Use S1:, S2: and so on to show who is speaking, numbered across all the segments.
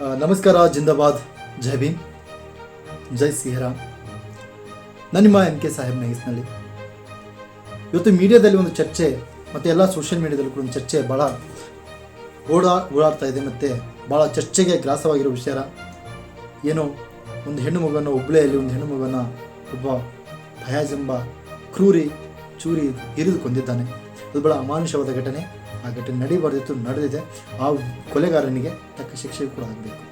S1: ನಮಸ್ಕಾರ, ಜಿಂದಾಬಾದ್. ಜೈ ಭೀಮ್. ಜೈ ಸಿಹರಾಮ್ ನಾನು ನಿಮ್ಮ ಎಂ ಕೆ ಸಾಹೇಬ್ ನಗೀಸ್ನಲ್ಲಿ ಇವತ್ತು ಮೀಡಿಯಾದಲ್ಲಿ ಒಂದು ಚರ್ಚೆ, ಮತ್ತು ಎಲ್ಲ ಸೋಷಿಯಲ್ ಮೀಡಿಯಾದಲ್ಲಿ ಕೂಡ ಒಂದು ಚರ್ಚೆ ಭಾಳ ಓಡಾ ಓಡಾಡ್ತಾ ಇದೆ, ಮತ್ತು ಭಾಳ ಚರ್ಚೆಗೆ ಗ್ರಾಸವಾಗಿರೋ ವಿಚಾರ. ಏನೋ, ಒಂದು ಹೆಣ್ಣು ಮಗನ ಒಬ್ಬಳೆಯಲ್ಲಿ ಒಂದು ಹೆಣ್ಣು ಮಗನ ಒಬ್ಬ ಭಯಾಜ್ ಕ್ರೂರಿ ಚೂರಿ ಹಿರಿದು ಕೊಂದಿದ್ದಾನೆ. ಅದು ಭಾಳ ಅಮಾನುಷವಾದ ಘಟನೆ. ಆ ಘಟನೆ ನಡೀಬಾರ್ದಿತ್ತು, ನಡೆದಿದೆ. ಆ ಕೊಲೆಗಾರನಿಗೆ ತಕ್ಕ ಶಿಕ್ಷೆ ಕೂಡ ಆಗಬೇಕು.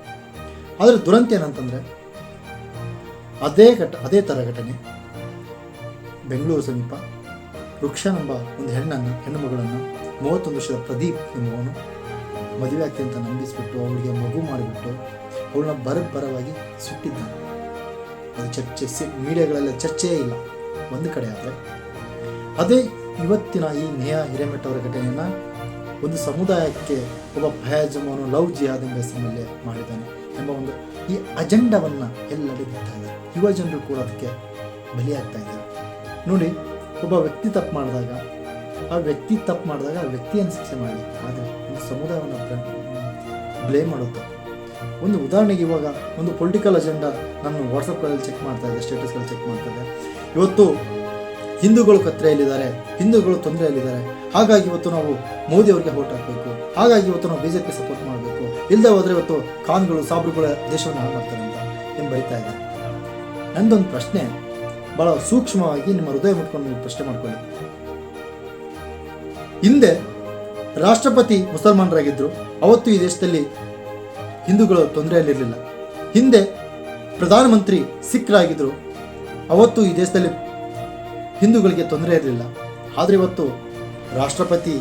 S1: ಆದರೆ ದುರಂತ ಏನಂತಂದರೆ, ಅದೇ ಘಟ, ಅದೇ ಥರ ಘಟನೆ ಬೆಂಗಳೂರು ಸಮೀಪ ವೃಕ್ಷನೆಂಬ ಒಂದು ಹೆಣ್ಣನ್ನು, ಹೆಣ್ಣು ಮಗಳನ್ನು ಮೂವತ್ತೊಂದು ವರ್ಷದ ಪ್ರದೀಪ್ ಎಂಬುವನು ಮದುವೆ ಆಗ್ತಿ ಅಂತ ನಂಬಿಸಿಬಿಟ್ಟು, ಅವಳಿಗೆ ಮಗು ಮಾಡಿಬಿಟ್ಟು ಅವಳನ್ನ ಬರಬರವಾಗಿ ಸುಟ್ಟಿದ್ದಾನೆ. ಅದು ಚರ್ಚೆ ಮೀಡಿಯಾಗಳೆಲ್ಲ ಚರ್ಚೆಯೇ ಇಲ್ಲ. ಒಂದು ಕಡೆ ಆದರೆ, ಅದೇ ಇವತ್ತಿನ ಈ ನೇಹಾ ಹಿರೇಮಠ ಅವರ ಘಟನೆಯನ್ನು ಒಂದು ಸಮುದಾಯಕ್ಕೆ ಒಬ್ಬ ಭಯಾಜಮನು ಲವ್ ಜಿಯಾದ ಎಂಬ ಹೆಸರಿನಲ್ಲಿ ಮಾಡಿದ್ದಾನೆ ಎಂಬ ಒಂದು ಈ ಅಜೆಂಡವನ್ನು ಎಲ್ಲೆಡೆ ಬಿಡ್ತಾ ಇದ್ದಾರೆ. ಯುವ ಜನರು ಕೂಡ ಅದಕ್ಕೆ ಬಲಿಯಾಗ್ತಾ ಇದ್ದಾರೆ. ನೋಡಿ, ಒಬ್ಬ ವ್ಯಕ್ತಿ ತಪ್ಪು ಮಾಡಿದಾಗ, ಆ ವ್ಯಕ್ತಿ ತಪ್ಪು ಮಾಡಿದಾಗ ಆ ವ್ಯಕ್ತಿಯನ್ನು ಶಿಕ್ಷೆ ಮಾಡಿ. ಆದರೆ ಒಂದು ಸಮುದಾಯವನ್ನು ಬ್ಲೇಮ್ ಮಾಡುತ್ತೆ. ಒಂದು ಉದಾಹರಣೆಗೆ ಇವಾಗ ಒಂದು ಪೊಲಿಟಿಕಲ್ ಅಜೆಂಡಾ ನಾನು ವಾಟ್ಸಪ್ಗಳಲ್ಲಿ ಚೆಕ್ ಮಾಡ್ತಾ ಇದ್ದೆ ಸ್ಟೇಟಸ್ಗಳಲ್ಲಿ ಚೆಕ್ ಮಾಡ್ತಾ ಇದ್ದೆ ಇವತ್ತು ಹಿಂದೂಗಳು ಕತ್ತರೆಯಲ್ಲಿದ್ದಾರೆ ಹಿಂದೂಗಳು ತೊಂದರೆಯಲ್ಲಿದ್ದಾರೆ. ಹಾಗಾಗಿ ಇವತ್ತು ನಾವು ಮೋದಿ ಅವರಿಗೆ ವೋಟ್ ಹಾಕಬೇಕು. ಹಾಗಾಗಿ ಇವತ್ತು ನಾವು ಬಿಜೆಪಿ ಸಪೋರ್ಟ್ ಮಾಡಬೇಕು. ಇಲ್ಲದೆ ಹೋದರೆ ಇವತ್ತು ಖಾನ್ಗಳು ಸಾಬ್ರುಗಳ ದೇಶವನ್ನು ಹಾಳು ಮಾಡ್ತಾರೆ ಅಂತ ಏನು ಬರಿತಾ ಇದೆ ನಂದೊಂದು ಪ್ರಶ್ನೆ. ಬಹಳ ಸೂಕ್ಷ್ಮವಾಗಿ ನಿಮ್ಮ ಹೃದಯ ಮುಟ್ಕೊಂಡು ನೀವು ಪ್ರಶ್ನೆ ಮಾಡ್ಕೊಳ್ಳಿ. ಹಿಂದೆ ರಾಷ್ಟ್ರಪತಿ ಮುಸಲ್ಮಾನರಾಗಿದ್ದರು ಅವತ್ತು ಈ ದೇಶದಲ್ಲಿ ಹಿಂದೂಗಳು ತೊಂದರೆಯಲ್ಲಿರಲಿಲ್ಲ. ಹಿಂದೆ ಪ್ರಧಾನಮಂತ್ರಿ ಸಿಖ್ರಾಗಿದ್ದರು ಅವತ್ತು ಈ ದೇಶದಲ್ಲಿ ಹಿಂದೂಗಳಿಗೆ ತೊಂದರೆ ಇರಲಿಲ್ಲ. ಆದರೆ ಇವತ್ತು ರಾಷ್ಟ್ರಪತಿ,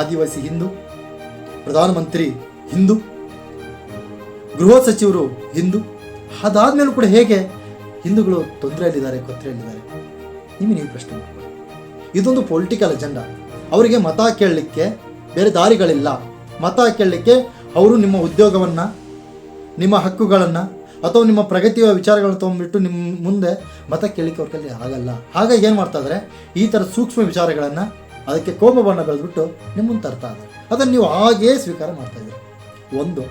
S1: ಆದಿವಾಸಿ ಹಿಂದೂ, ಪ್ರಧಾನಮಂತ್ರಿ ಹಿಂದೂ, ಗೃಹ ಸಚಿವರು ಹಿಂದೂ, ಅದಾದ್ಮೇಲೂ ಕೂಡ ಹೇಗೆ ಹಿಂದೂಗಳು ತೊಂದರೆಯಲ್ಲಿದ್ದಾರೆ ಕೊತ್ತರೆಯಲ್ಲಿದ್ದಾರೆ ನಿಮಗೆ ನೀವು ಪ್ರಶ್ನೆ ಮಾಡ್ಕೊಳ್ಳಿ ಇದೊಂದು ಪೊಲಿಟಿಕಲ್ ಅಜೆಂಡಾ ಅವರಿಗೆ ಮತ ಕೇಳಲಿಕ್ಕೆ ಬೇರೆ ದಾರಿಗಳಿಲ್ಲ. ಮತ ಕೇಳಲಿಕ್ಕೆ ಅವರು ನಿಮ್ಮ ಉದ್ಯೋಗವನ್ನು, ನಿಮ್ಮ ಹಕ್ಕುಗಳನ್ನು ಅಥವಾ ನಿಮ್ಮ ಪ್ರಗತಿಯ ವಿಚಾರಗಳನ್ನು ತೊಗೊಂಡ್ಬಿಟ್ಟು ನಿಮ್ಮ ಮುಂದೆ ಮತ ಕೇಳಿಕೆ ಅವ್ರ ಆಗಲ್ಲ. ಹಾಗಾಗಿ ಏನು ಮಾಡ್ತಾ ಇದ್ದಾರೆ ಈ ಥರ ಸೂಕ್ಷ್ಮ ವಿಚಾರಗಳನ್ನು ಅದಕ್ಕೆ ಕೋಪ ಬಣ್ಣ ಬೆಳೆದ್ಬಿಟ್ಟು ನಿಮ್ಮನ್ನು ತರ್ತಾ ಇದ್ದಾರೆ ಅದನ್ನು ನೀವು ಹಾಗೇ ಸ್ವೀಕಾರ ಮಾಡ್ತಾ ಇದ್ದೀರಿ. ಒಂದು.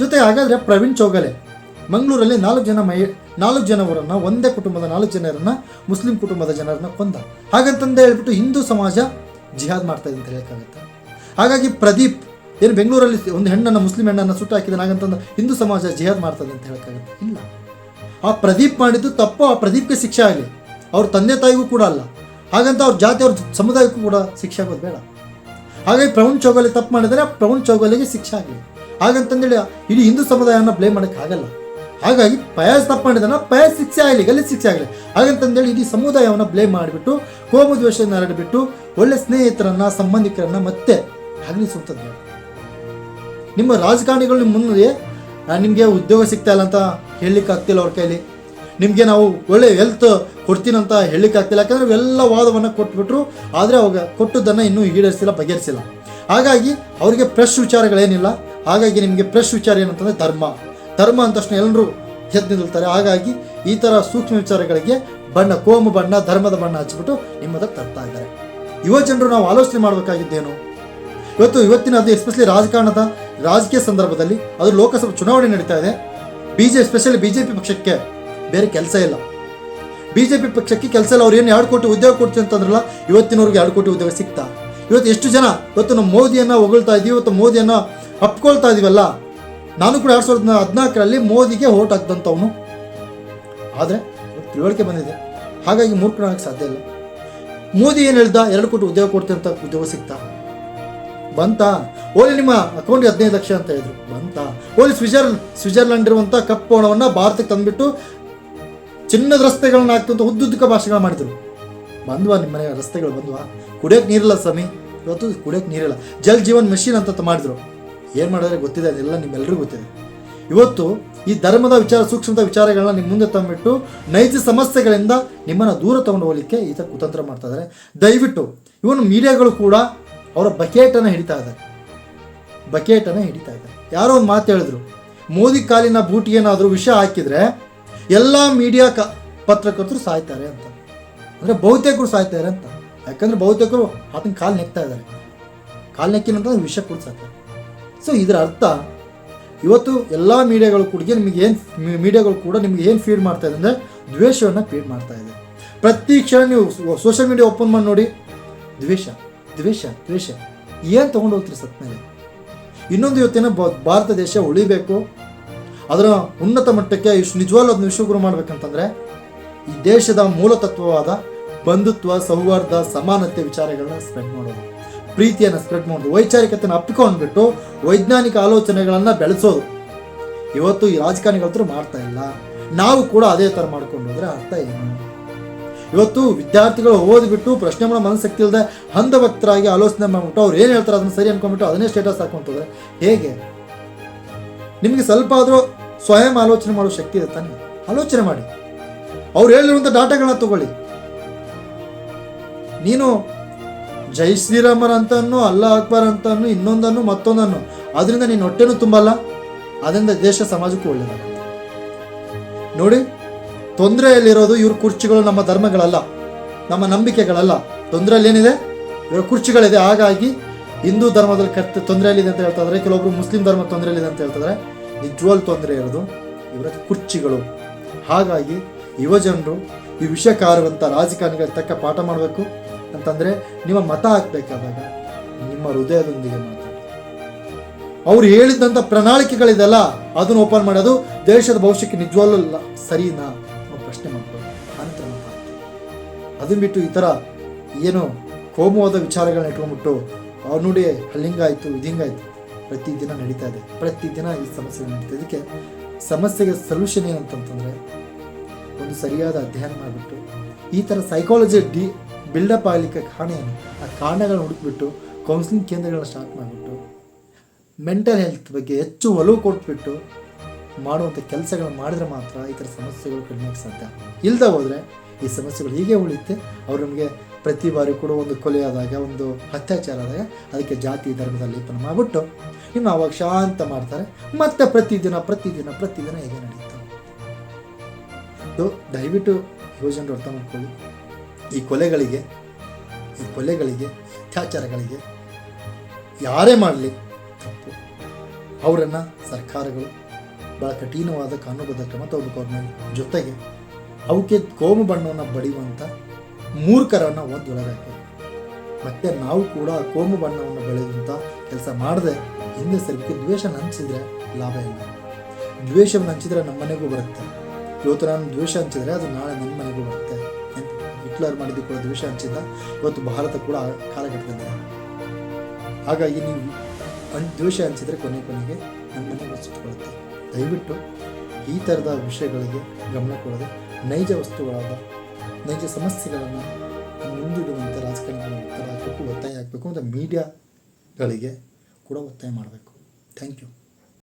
S1: ಜೊತೆ ಹಾಗಾದರೆ ಪ್ರವೀಣ್ ಚೌಗಲೆ, ಮಂಗಳೂರಲ್ಲಿ ನಾಲ್ಕು ಜನ ಮಹಿ, ನಾಲ್ಕು ಜನವರನ್ನು ಒಂದೇ ಕುಟುಂಬದ ನಾಲ್ಕು ಜನರನ್ನು, ಮುಸ್ಲಿಂ ಕುಟುಂಬದ ಜನರನ್ನ ಕೊಂದ. ಹಾಗಂತಂದು ಹೇಳ್ಬಿಟ್ಟು ಹಿಂದೂ ಸಮಾಜ ಜಿಹಾದ್ ಮಾಡ್ತಾ ಇದೆ ಅಂತ ಹೇಳೋಕ್ಕಾಗುತ್ತೆ ಹಾಗಾಗಿ ಪ್ರದೀಪ್ ಏನು ಬೆಂಗಳೂರಲ್ಲಿ ಒಂದು ಹೆಣ್ಣನ್ನು, ಮುಸ್ಲಿಂ ಹೆಣ್ಣನ್ನು ಸುಟ್ಟು ಹಾಕಿದ ಹಾಗಂತಂದು ಹಿಂದೂ ಸಮಾಜ ಜಿಹಾದ್ ಮಾಡ್ತದೆ ಅಂತ ಹೇಳೋಕ್ಕಾಗುತ್ತೆ. ಇಲ್ಲ. ಆ ಪ್ರದೀಪ್ ಮಾಡಿದ್ದು ತಪ್ಪು, ಆ ಪ್ರದೀಪ್ಗೆ ಶಿಕ್ಷೆ ಆಗಲಿ. ಅವ್ರ ತಂದೆ ತಾಯಿಗೂ ಕೂಡ ಅಲ್ಲ. ಹಾಗಂತ ಅವ್ರ ಜಾತಿ, ಅವ್ರ ಸಮುದಾಯಕ್ಕೂ ಕೂಡ ಶಿಕ್ಷೆ ಆಗೋದು ಬೇಡ. ಹಾಗಾಗಿ ಪ್ರವೀಣ್ ಚೌಗಲಿ ತಪ್ಪು ಮಾಡಿದರೆ ಆ ಪ್ರವೀಣ್ ಚೌಗಲಿಗೆ ಶಿಕ್ಷೆ ಆಗಲಿ. ಹಾಗಂತಂದೇಳಿ ಇಡೀ ಹಿಂದೂ ಸಮುದಾಯವನ್ನು ಬ್ಲೇಮ್ ಮಾಡೋಕ್ಕಾಗಲ್ಲ ಹಾಗಾಗಿ ಪಯಾಸ್ ತಪ್ಪು ಮಾಡಿದನ, ಪಯಾಸ್ ಶಿಕ್ಷೆ ಆಗಲಿ ಗಲ್ಲಿ ಶಿಕ್ಷೆ ಆಗಲಿ. ಹಾಗಂತಂದೇಳಿ ಇಡೀ ಸಮುದಾಯವನ್ನು ಬ್ಲೇಮ್ ಮಾಡಿಬಿಟ್ಟು, ಕೋಮು ದ್ವೇಷವನ್ನು ಹರಡಿಬಿಟ್ಟು, ಒಳ್ಳೆ ಸ್ನೇಹಿತರನ್ನು, ಸಂಬಂಧಿಕರನ್ನು ಮತ್ತೆ ಅಗಲಿಸುತ್ತದೆ ನಿಮ್ಮ ರಾಜಕಾರಣಿಗಳು ನಿಮ್ಮ ಮುಂದೆ ನಿಮಗೆ ಉದ್ಯೋಗ ಸಿಗ್ತಾ ಇಲ್ಲ ಅಂತ ಹೇಳಲಿಕ್ಕೆ ಆಗ್ತಿಲ್ಲ ಅವ್ರ ಕೈಲಿ. ನಿಮಗೆ ನಾವು ಒಳ್ಳೆ ಹೆಲ್ತ್ ಕೊಡ್ತೀನಂತ ಹೇಳಲಿಕ್ಕೆ ಆಗ್ತಿಲ್ಲ. ಯಾಕಂದರೆ ಎಲ್ಲ ವಾದವನ್ನು ಕೊಟ್ಬಿಟ್ರು, ಆದರೆ ಅವಾಗ ಕೊಟ್ಟದ್ದನ್ನು ಇನ್ನೂ ಈಡೇರಿಸಿಲ್ಲ, ಬಗೆಹರಿಸಿಲ್ಲ. ಹಾಗಾಗಿ ಅವರಿಗೆ ಪ್ರೆಶ್ ವಿಚಾರಗಳೇನಿಲ್ಲ. ಹಾಗಾಗಿ ನಿಮಗೆ ಪ್ರೆಶ್ ವಿಚಾರ ಏನಂತಂದರೆ ಧರ್ಮ. ಧರ್ಮ ಅಂದ ತಕ್ಷಣ ಎಲ್ಲರೂ ಎದ್ದು ನಿಲ್ತಾರೆ. ಹಾಗಾಗಿ ಈ ಥರ ಸೂಕ್ಷ್ಮ ವಿಚಾರಗಳಿಗೆ ಬಣ್ಣ, ಕೋಮು ಬಣ್ಣ, ಧರ್ಮದ ಬಣ್ಣ ಹಚ್ಚಿಬಿಟ್ಟು ನಿಮ್ಮದ ತರ್ತಾ ಇದ್ದಾರೆ. ಯುವ ಜನರು ನಾವು ಆಲೋಚನೆ ಮಾಡಬೇಕಾಗಿದ್ದೇನು? ಇವತ್ತು, ಇವತ್ತಿನ ಅದು ಎಸ್ಪೆಷಲಿ ರಾಜಕಾರಣದ ರಾಜಕೀಯ ಸಂದರ್ಭದಲ್ಲಿ ಅದು ಲೋಕಸಭಾ ಚುನಾವಣೆ ನಡೀತಾ ಇದೆ. B J specially B J P ಪಕ್ಷಕ್ಕೆ ಬೇರೆ ಕೆಲಸ ಇಲ್ಲ. ಬಿ ಜೆ ಪಿ ಪಕ್ಷಕ್ಕೆ ಕೆಲಸ ಇಲ್ಲ. ಅವ್ರು ಏನು ಎರಡು ಕೋಟಿ ಉದ್ಯೋಗ ಕೊಡ್ತೀವಿ ಅಂತಂದ್ರಲ್ಲ, ಇವತ್ತಿನವ್ರಿಗೆ ಎರಡು ಕೋಟಿ ಉದ್ಯೋಗ ಸಿಗ್ತಾ. ಇವತ್ತು ಎಷ್ಟು ಜನ ಇವತ್ತು ನಮ್ಮ ಮೋದಿಯನ್ನು ಹೊಗಳ್ತಾ ಇದ್ದೀವಿ ಇವತ್ತು ಮೋದಿಯನ್ನು ಅಪ್ಕೊಳ್ತಾ ಇದೀವಲ್ಲ, ನಾನು ಕೂಡ ಎರಡು ಸಾವಿರದ ಹದಿನಾಲ್ಕರಲ್ಲಿ ಮೋದಿಗೆ ಓಟ್ ಹಾಕ್ದಂಥವನು. ಆದರೆ ತಿಳುವಳಿಕೆ ಬಂದಿದೆ. ಹಾಗಾಗಿ ಮೂರ್ಖನಾಗಕ್ಕೆ ಸಾಧ್ಯ ಇಲ್ಲ. ಮೋದಿ ಏನು ಹೇಳ್ದ? ಎರಡು ಕೋಟಿ ಉದ್ಯೋಗ ಕೊಡ್ತೀನಿ ಅಂತ ಉದ್ಯೋಗ ಸಿಗ್ತಾ. ಬಂತಾ? ಓಲಿ ನಿಮ್ಮ ಅಕೌಂಟ್ಗೆ ಹದಿನೈದು ಲಕ್ಷ ಅಂತ ಹೇಳಿದ್ರು. ಬಂತಾ? ಓಲಿ ಸ್ವಿಜರ್ ಸ್ವಿಜರ್ಲ್ಯಾಂಡ್ ಇರುವಂಥ ಕಪ್ಪು ಹಣವನ್ನು ಭಾರತಕ್ಕೆ ತಂದುಬಿಟ್ಟು ಚಿನ್ನದ ರಸ್ತೆಗಳನ್ನ ಹಾಕ್ತಂತ ಉದ್ದುದ್ದಕ ಭಾಷೆಗಳು ಮಾಡಿದ್ರು. ಬಂದ್ವಾ ನಿಮ್ಮ ಮನೆಯ ರಸ್ತೆಗಳು, ಬಂದ್ವಾ? ಕುಡಿಯೋಕೆ ನೀರಿಲ್ಲ ಸ್ವಾಮಿ. ಇವತ್ತು ಕುಡಿಯೋಕೆ ನೀರಿಲ್ಲ. ಜಲ್ ಜೀವನ್ ಮೆಷಿನ್ ಅಂತ ಮಾಡಿದ್ರು. ಏನು ಮಾಡಿದ್ರೆ ಗೊತ್ತಿದೆ, ಅದೆಲ್ಲ ನಿಮ್ಮೆಲ್ಲರಿಗೂ ಗೊತ್ತಿದೆ. ಇವತ್ತು ಈ ಧರ್ಮದ ವಿಚಾರ, ಸೂಕ್ಷ್ಮದ ವಿಚಾರಗಳನ್ನ ನಿಮ್ಮ ಮುಂದೆ ತಂಬಿಟ್ಟು ನೈಜ ಸಮಸ್ಯೆಗಳಿಂದ ನಿಮ್ಮನ್ನು ದೂರ ತಗೊಂಡು ಹೋಗ್ಲಿಕ್ಕೆ ಈತ ಕುತಂತ್ರ ಮಾಡ್ತಾ ಇದ್ದಾರೆ ದಯವಿಟ್ಟು, ಇವನು ಮೀಡಿಯಾಗಳು ಕೂಡ ಅವರ ಬಕೆಟನ್ನು ಹಿಡಿತಾ ಇದ್ದಾರೆ. ಬಕೆಟನ್ನು ಹಿಡಿತಾ ಇದ್ದಾರೆ. ಯಾರೋ ಒಂದು ಮಾತು ಹೇಳಿದ್ರು, ಮೋದಿ ಕಾಲಿನ ಬೂಟಿಗೇನಾದರೂ ವಿಷ ಹಾಕಿದರೆ ಎಲ್ಲ ಮೀಡಿಯಾ ಕ, ಪತ್ರಕರ್ತರು ಸಾಯ್ತಾರೆ ಅಂತ. ಅಂದರೆ ಬಹುತೇಕರು ಸಾಯ್ತಾರೆ ಅಂತ. ಯಾಕಂದರೆ ಬಹುತೇಕರು ಆತನ ಕಾಲು ನೆಕ್ತಾ ಇದ್ದಾರೆ. ಕಾಲು ನೆಕ್ಕಿನಂತ ವಿಷ ಕುಡಿಸಾಕ್ತಾರೆ ಸೊ ಇದರ ಅರ್ಥ, ಇವತ್ತು ಎಲ್ಲ ಮೀಡಿಯಾಗಳು ಕೂಡ ನಿಮಗೆ ಏನು ಮೀಡಿಯಾಗಳು ಕೂಡ ನಿಮಗೆ ಏನು ಫೀಡ್ ಮಾಡ್ತಾ ಇದೆ ಅಂದರೆ ದ್ವೇಷವನ್ನು ಫೀಡ್ ಮಾಡ್ತಾ ಇದೆ. ಪ್ರತಿ ಕ್ಷಣ ನೀವು ಸೋಷಿಯಲ್ ಮೀಡಿಯಾ ಓಪನ್ ಮಾಡಿ ನೋಡಿ, ದ್ವೇಷ. ದ್ವೇಷ ದ್ವೇಷ. ಏನು ತೊಗೊಂಡು ಹೋಗ್ತೀರಿ ಸತ್ ಮೇಲೆ? ಇನ್ನೊಂದು ಇವತ್ತಿನ ಭಾರತ ದೇಶ ಉಳಿಬೇಕು. ಅದರ ಉನ್ನತ ಮಟ್ಟಕ್ಕೆ ಇಷ್ಟು ನಿಜವಾಗ್ಲೂ ಅದನ್ನ ವಿಶ್ವಗುರು ಮಾಡ್ಬೇಕಂತಂದ್ರೆ ಈ ದೇಶದ ಮೂಲ ತತ್ವವಾದ ಬಂಧುತ್ವ, ಸೌಹಾರ್ದ, ಸಮಾನತೆ ವಿಚಾರಗಳನ್ನ ಸ್ಪ್ರೆಡ್ ಮಾಡೋದು. ಪ್ರೀತಿಯನ್ನು ಸ್ಪ್ರೆಡ್ ಮಾಡೋದು. ವೈಚಾರಿಕತೆಯನ್ನು ಅಪ್ಪಿಕೊಂಡ್ಬಿಟ್ಟು ವೈಜ್ಞಾನಿಕ ಆಲೋಚನೆಗಳನ್ನು ಬೆಳೆಸೋದು. ಇವತ್ತು ಈ ರಾಜಕಾರಣಿಗಳ ಹತ್ರ ಮಾಡ್ತಾ ಇಲ್ಲ. ನಾವು ಕೂಡ ಅದೇ ಥರ ಮಾಡ್ಕೊಂಡು ಹೋದ್ರೆ ಅರ್ಥ ಏನು? ಇವತ್ತು ವಿದ್ಯಾರ್ಥಿಗಳು ಓದ್ಬಿಟ್ಟು ಪ್ರಶ್ನೆ ಮಾಡೋ ಮನಸ್ಸಕ್ತಿ ಇಲ್ಲದೆ ಅಂಧಭಕ್ತರಾಗಿ ಆಲೋಚನೆ ಮಾಡ್ಬಿಟ್ಟು ಅವ್ರು ಏನು ಹೇಳ್ತಾರೆ ಅದನ್ನ ಸರಿ ಅನ್ಕೊಂಡ್ಬಿಟ್ಟು ಅದನ್ನೇ ಸ್ಟೇಟಸ್ ಹಾಕೊಂತಂದ್ರೆ ಹೇಗೆ? ನಿಮಗೆ ಸ್ವಲ್ಪ ಆದರೂ ಸ್ವಯಂ ಆಲೋಚನೆ ಮಾಡೋ ಶಕ್ತಿ ಇದೆ ತಾನೆ. ಆಲೋಚನೆ ಮಾಡಿ. ಅವ್ರು ಹೇಳಿರುವಂಥ ಡಾಟಾಗಳನ್ನ ತಗೊಳ್ಳಿ. ನೀನು ಜೈ ಶ್ರೀರಾಮರ್ ಅಂತನೂ ಅಲ್ಲ ಅಕ್ಬರ್ ಅಂತನೂ ಇನ್ನೊಂದನ್ನು, ಮತ್ತೊಂದನ್ನು, ಅದರಿಂದ ನೀನು ಹೊಟ್ಟೆನೂ ತುಂಬಲ್ಲ, ಅದರಿಂದ ದೇಶ ಸಮಾಜಕ್ಕೂ ಒಳ್ಳೆಯದಾಗುತ್ತೆ ನೋಡಿ ತೊಂದರೆಯಲ್ಲಿರೋದು ಇವ್ರ ಕುರ್ಚಿಗಳು ನಮ್ಮ ಧರ್ಮಗಳಲ್ಲ, ನಮ್ಮ ನಂಬಿಕೆಗಳಲ್ಲ. ತೊಂದರೆಯಲ್ಲಿ ಏನಿದೆ ಇವರ ಕುರ್ಚಿಗಳಿದೆ. ಹಾಗಾಗಿ ಹಿಂದೂ ಧರ್ಮದಲ್ಲಿ ಕರ್ತ ತೊಂದರೆಯಲ್ಲಿದೆ ಅಂತ ಹೇಳ್ತಾರೆ ಇದ್ದಾರೆ. ಕೆಲವೊಬ್ರು ಮುಸ್ಲಿಂ ಧರ್ಮ ತೊಂದರೆಯಲ್ಲಿದೆ ಅಂತ ಹೇಳ್ತಾರೆ ನಿಜವಲ್ ತೊಂದರೆ ಇರೋದು ಇವರ ಕುರ್ಚಿಗಳು. ಹಾಗಾಗಿ ಯುವ ಜನರು ಈ ವಿಷಕಾರವಂಥ ರಾಜಕಾರಣಿಗಳ ತಕ್ಕ ಪಾಠ ಮಾಡಬೇಕು ಅಂತಂದರೆ ನಿಮ್ಮ ಮತ ಹಾಕ್ಬೇಕಾದಾಗ ನಿಮ್ಮ ಹೃದಯದೊಂದಿಗೆ ಮಾತಾಡಿ ಅವ್ರು ಹೇಳಿದಂಥ ಪ್ರಣಾಳಿಕೆಗಳಿದೆಲ್ಲ ಅದನ್ನು ಓಪನ್ ಮಾಡೋದು ದೇಶದ ಭವಿಷ್ಯಕ್ಕೆ ನಿಜವಲ್ಲ ಸರಿನಾ? ಅದನ್ನ ಬಿಟ್ಟು ಈ ಥರ ಏನು ಕೋಮುವಾದ ವಿಚಾರಗಳನ್ನ ಇಟ್ಕೊಂಡ್ಬಿಟ್ಟು ನೋಡಿ ಅಲ್ಲಿಂಗಾಯ್ತು ಇದಿಂಗಾಯ್ತು ಪ್ರತಿದಿನ ನಡೀತಾ ಇದೆ. ಪ್ರತಿದಿನ ಈ ಸಮಸ್ಯೆ ನಡೀತಾ ಇದೆ. ಇದಕ್ಕೆ ಸಮಸ್ಯೆಗೆ ಸೊಲ್ಯೂಷನ್ ಏನಂತಂತಂದರೆ ಒಂದು ಸರಿಯಾದ ಅಧ್ಯಯನ ಮಾಡಿಬಿಟ್ಟು ಈ ಥರ ಸೈಕಾಲಜಿ ಡಿ ಬಿಲ್ಡಪ್ ಆಗಲಿಕ್ಕೆ ಕಾರಣ ಏನು ಆ ಕಾರಣಗಳನ್ನ ಹುಡುಕ್ಬಿಟ್ಟು ಕೌನ್ಸಿಲಿಂಗ್ ಕೇಂದ್ರಗಳನ್ನ ಸ್ಟಾರ್ಟ್ ಮಾಡಿಬಿಟ್ಟು ಮೆಂಟಲ್ ಹೆಲ್ತ್ ಬಗ್ಗೆ ಹೆಚ್ಚು ಒಲವು ಕೊಟ್ಬಿಟ್ಟು ಮಾಡುವಂಥ ಕೆಲಸಗಳನ್ನ ಮಾಡಿದ್ರೆ ಮಾತ್ರ ಈ ಥರ ಸಮಸ್ಯೆಗಳು ಕಡಿಮೆ ಸಾಧ್ಯ. ಇಲ್ಲದೆ ಹೋದರೆ ಈ ಸಮಸ್ಯೆಗಳು ಹೀಗೆ ಉಳಿಯುತ್ತೆ, ಅವ್ರು ನಮಗೆ ಪ್ರತಿ ಬಾರಿ ಕೂಡ ಒಂದು ಕೊಲೆ ಆದಾಗ, ಒಂದು ಅತ್ಯಾಚಾರ ಆದಾಗ ಅದಕ್ಕೆ ಜಾತಿ ಧರ್ಮದ ಲೇಪನ ಮಾಡಿಬಿಟ್ಟು ಇನ್ನು ಅವಾಗ ಶಾಂತ ಮಾಡ್ತಾರೆ. ಮತ್ತೆ ಪ್ರತಿದಿನ ಪ್ರತಿದಿನ ಪ್ರತಿದಿನ ಹೀಗೆ ನಡೆಯುತ್ತೆ ಸೊ ದಯವಿಟ್ಟು ಯೋಜನೆ ಅರ್ಥ ಮಾಡ್ಕೊಳ್ಳಿ. ಈ ಕೊಲೆಗಳಿಗೆ ಈ ಕೊಲೆಗಳಿಗೆ, ಅತ್ಯಾಚಾರಗಳಿಗೆ ಯಾರೇ ಮಾಡಲಿ ತಪ್ಪು. ಅವರನ್ನು ಸರ್ಕಾರಗಳು ಭಾಳ ಕಠಿಣವಾದ ಕಾನೂನುಬದ್ಧ ಕ್ರಮ ತಗೋಬೇಕು ಅವ್ರ ಜೊತೆಗೆ. ಅವಕ್ಕೆ ಕೋಮು ಬಣ್ಣವನ್ನು ಬಳಿಯುವಂಥ ಮೂರ್ಖರನ್ನು ಒಂದು ಒಳಗಾಗ್ತದೆ ಮತ್ತೆ ನಾವು ಕೂಡ ಕೋಮು ಬಣ್ಣವನ್ನು ಬೆಳೆಯುವಂಥ ಕೆಲಸ ಮಾಡದೆ ಹಿಂದೆ ಸರಿಕೆ ದ್ವೇಷ ಹಂಚಿದ್ರೆ ಲಾಭ ಇಲ್ಲ. ದ್ವೇಷವನ್ನು ಹಂಚಿದ್ರೆ ನಮ್ಮ ಮನೆಗೂ ಬರುತ್ತೆ. ಇವತ್ತು ನಾನು ದ್ವೇಷ ಹಂಚಿದ್ರೆ ಅದು ನಾಳೆ ನನ್ನ ಮನೆಗೂ ಬರುತ್ತೆ. ಹಿಟ್ಲರ್ ಮಾಡಿದ್ದು ಕೂಡ ದ್ವೇಷ ಹಂಚಿದ್ದ? ಇವತ್ತು ಭಾರತ ಕೂಡ ಕಾಲಘಟ್ಟದಿಂದ ಹಾಗಾಗಿ ನೀವು ದ್ವೇಷ ಹಂಚಿದ್ರೆ ಕೊನೆ ಕೊನೆಗೆ ನಮ್ಮ ಮನೆಗೆ ಸುಟ್ಟುಕೊಳ್ಳುತ್ತೆ ದಯವಿಟ್ಟು ಈ ಥರದ ವಿಷಯಗಳಿಗೆ ಗಮನ ಕೊಡದೆ ನೈಜ ವಸ್ತುಗಳಾದ, ನೈಜ ಸಮಸ್ಯೆಗಳನ್ನು ಮುಂದಿಡುವಂಥ ರಾಜಕಾರಣಿಗಳ ಉತ್ತರ ಹಾಕಬೇಕು ಒತ್ತಾಯ ಹಾಕಬೇಕು, ಮತ್ತು ಮೀಡಿಯಾಗಳಿಗೆ ಕೂಡ ಒತ್ತಾಯ ಮಾಡಬೇಕು. Thank you